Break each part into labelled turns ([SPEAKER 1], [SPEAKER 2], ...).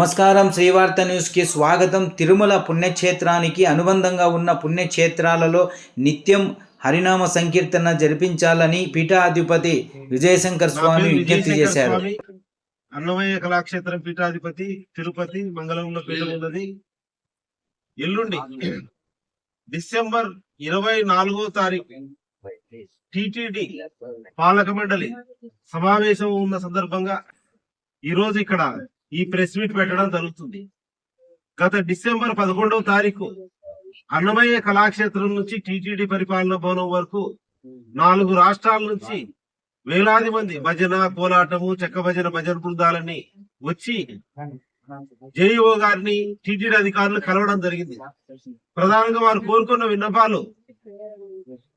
[SPEAKER 1] నమస్కారం. శ్రీవార్త న్యూస్కి స్వాగతం. తిరుమల పుణ్యక్షేత్రానికి అనుబంధంగా ఉన్న పుణ్యక్షేత్రాలలో నిత్యం హరినామ సంకీర్తన జరిపించాలని పీఠాధిపతి విజయశంకర్ స్వామి విజ్ఞప్తి చేశారు.
[SPEAKER 2] అన్నమయ్య కళాక్షేత్రం పీఠాధిపతి తిరుపతి మంగళంలో పీఠం ఉన్నది. ఎల్లుండి డిసెంబర్ ఇరవై నాలుగో తారీఖు టిటిడి పాలక మండలి సమావేశం ఉన్న సందర్భంగా ఈ రోజు ఇక్కడ ఈ ప్రెస్ మీట్ పెట్టడం జరుగుతుంది. గత డిసెంబర్ పదకొండవ తారీఖు అన్నమయ్య కళాక్షేత్రం నుంచి టిటిడి పరిపాలన భవనం వరకు నాలుగు రాష్ట్రాల నుంచి వేలాది మంది భజన కోలాటము చెక్క భజన భజన బృందాలని వచ్చి జేఈఓ గారిని టీటీడీ అధికారులు కలవడం జరిగింది. ప్రధానంగా వారు కోరుకున్న విన్నపాలు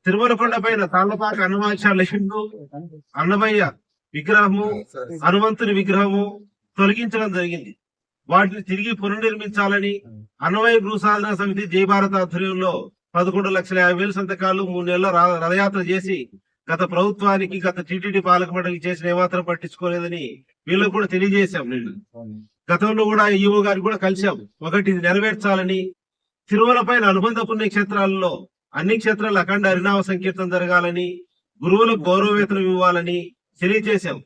[SPEAKER 2] తిరుమల కొండ పైన తాళ్ళపాక హనుమాచార్యులు అన్నమయ్య విగ్రహము హనుమంతుని విగ్రహము తొలగించడం జరిగింది. వాటిని తిరిగి పునర్నిర్మించాలని అన్నవయ భూసాధన సమితి జయభారత్ భారత ఆధ్వర్యంలో పదకొండు లక్షల యాభై వేల సంతకాలు మూడు నెలల రథయాత్ర చేసి గత ప్రభుత్వానికి గత టీటీడీ పాలక మండలికి చేసిన ఏమాత్రం పట్టించుకోలేదని వీళ్ళకు కూడా తెలియజేశాం. నేను గతంలో కూడా ఈఓ గారికి కూడా కలిశాం. ఒకటి ఇది నెరవేర్చాలని. తిరుమల పైన అనుబంధ పుణ్యక్షేత్రాలలో అన్ని క్షేత్రాలు అఖండ హరినామ సంకీర్తన జరగాలని గురువులకు గౌరవ వేతనం ఇవ్వాలని తెలియజేశాం.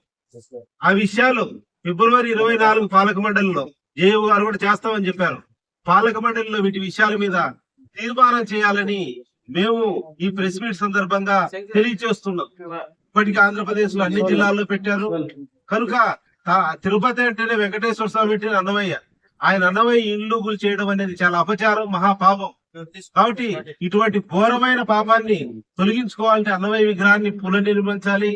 [SPEAKER 2] ఆ విషయాలు ఫిబ్రవరి ఇరవై నాలుగు పాలక మండలిలో జేఓ గారు కూడా చేస్తామని చెప్పారు. పాలక మండలిలో వీటి విషయాల మీద తీర్మానం చేయాలని మేము ఈ ప్రెస్ మీట్ సందర్భంగా తెలియచేస్తున్నాం ఇప్పటికీ ఆంధ్రప్రదేశ్లో అన్ని జిల్లాల్లో పెట్టారు. కనుక తిరుపతి అంటేనే వెంకటేశ్వర స్వామి అంటే అన్నమయ్య. ఆయన అన్నమయ్య ఇల్లుగులు చేయడం అనేది చాలా అపచారం మహాపాపం. కాబట్టి ఇటువంటి ఘోరమైన పాపాన్ని తొలగించుకోవాలంటే అన్నమయ్య విగ్రహాన్ని పునర్నిర్మించాలి.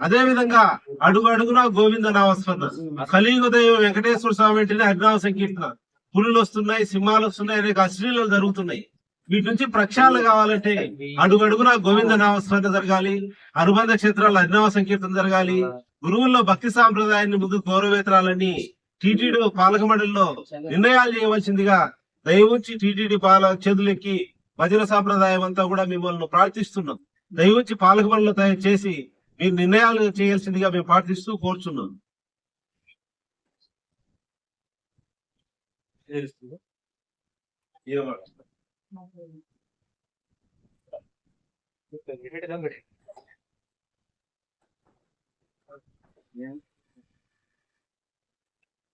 [SPEAKER 2] అదే విధంగా అడుగు అడుగునా గోవింద నామస్మరణ కలియుగ దైవం వెంకటేశ్వర స్వామి అంటేనే హరినామ సంకీర్తన. పులులు వస్తున్నాయి సింహాలు వస్తున్నాయి అనేక అశ్లీలలు జరుగుతున్నాయి. వీటి నుంచి ప్రక్షాళన కావాలంటే అడుగు అడుగునా గోవింద నామస్మరణ జరగాలి అనుబంధ క్షేత్రాల్లో హరినామ సంకీర్తన జరగాలి గురువుల్లో భక్తి సాంప్రదాయాన్ని ముందు గౌరవేతరాలని టీటీడీ పాలక మండలిలో నిర్ణయాలు చేయవలసిందిగా దయవుంచి టీటీడీ పాల చేతులెక్కి భజన సాంప్రదాయం అంతా కూడా మిమ్మల్ని ప్రార్థిస్తున్నాం. దయవుంచి పాలక మండలిలో తయారు చేసి మీరు నిర్ణయాలు చేయాల్సిందిగా మేము ప్రార్థిస్తూ కోరుచున్నాం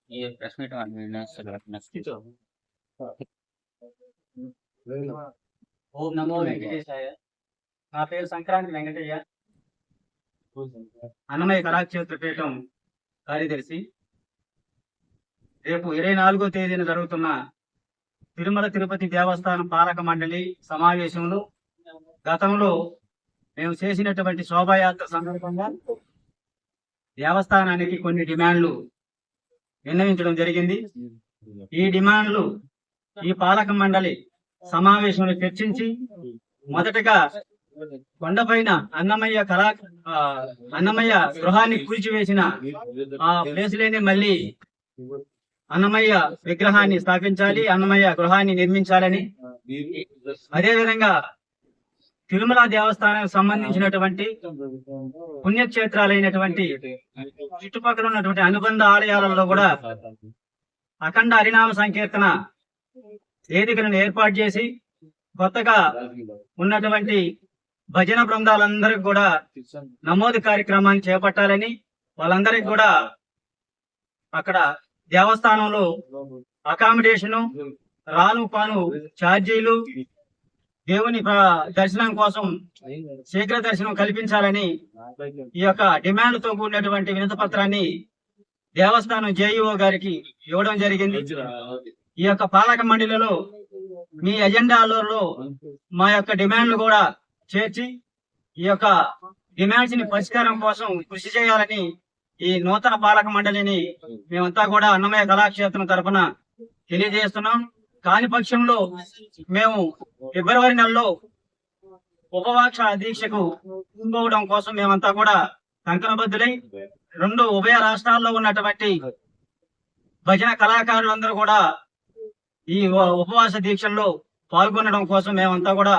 [SPEAKER 3] ये प्रेस मीट నెక్స్ట్ ఓం నమో వెంకటేశాయ నా పేరు సంక్రాంతి వెంకటయ్య అన్నమయ్య కళాక్షేత్ర పీఠం కార్యదర్శి. రేపు ఇరవై నాలుగో తేదీన జరుగుతున్న తిరుమల తిరుపతి దేవస్థానం పాలక మండలి సమావేశంలో గతంలో మేము చేసినటువంటి శోభాయాత్ర సందర్భంగా దేవస్థానానికి కొన్ని డిమాండ్లు విన్నవించడం జరిగింది. ఈ డిమాండ్లు ఈ పాలక మండలి సమావేశంలో చర్చించి మొదటగా కొండపైన అన్నమయ్య కళా అన్నమయ్య గృహాన్ని కూల్చివేసిన ఆ ప్లేస్ లేని మళ్ళీ అన్నమయ్య విగ్రహాన్ని స్థాపించాలి అన్నమయ్య గృహాన్ని నిర్మించాలని. అదేవిధంగా తిరుమల దేవస్థానానికి సంబంధించినటువంటి పుణ్యక్షేత్రాలైనటువంటి చుట్టుపక్కల ఉన్నటువంటి అనుబంధ ఆలయాలలో కూడా అఖండ హరినామ సంకీర్తన వేదికలను ఏర్పాటు చేసి కొత్తగా ఉన్నటువంటి భజన బృందాలందరికి కూడా నమోదు కార్యక్రమాన్ని చేపట్టాలని వాళ్ళందరికీ కూడా అక్కడ దేవస్థానంలో అకామిడేషను రాను పాను ఛార్జీలు దేవుని దర్శనం కోసం శీఘ్ర దర్శనం కల్పించాలని ఈ యొక్క డిమాండ్తో కూడినటువంటి వినతి పత్రాన్ని దేవస్థానం జేఈఓ గారికి ఇవ్వడం జరిగింది. ఈ యొక్క పాలక మండలిలో మీ ఎజెండాలలో మా యొక్క డిమాండ్లు కూడా చేర్చి ఈ యొక్క డిమాండ్స్ని పరిష్కారం కోసం కృషి చేయాలని ఈ నూతన పాలక మండలిని మేమంతా కూడా అన్నమయ్య కళాక్షేత్రం తరఫున తెలియజేస్తున్నాం. కాని పక్షంలో మేము ఫిబ్రవరి నెలలో ఉపవాక్ష దీక్షకు పోవడం కోసం మేమంతా కూడా కంకణబద్ధులై రెండు ఉభయ రాష్ట్రాల్లో ఉన్నటువంటి భజన కళాకారులందరూ కూడా ఈ ఉపవాస దీక్షల్లో పాల్గొనడం కోసం మేమంతా కూడా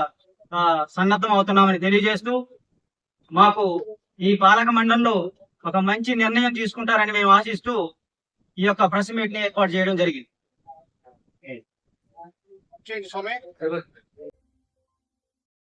[SPEAKER 3] సన్నద్ధం అవుతున్నామని తెలియజేస్తూ మాకు ఈ పాలక మండలిలో ఒక మంచి నిర్ణయం తీసుకుంటారని మేము ఆశిస్తూ ఈ యొక్క ప్రెస్ మీట్ని ఏర్పాటు చేయడం జరిగింది.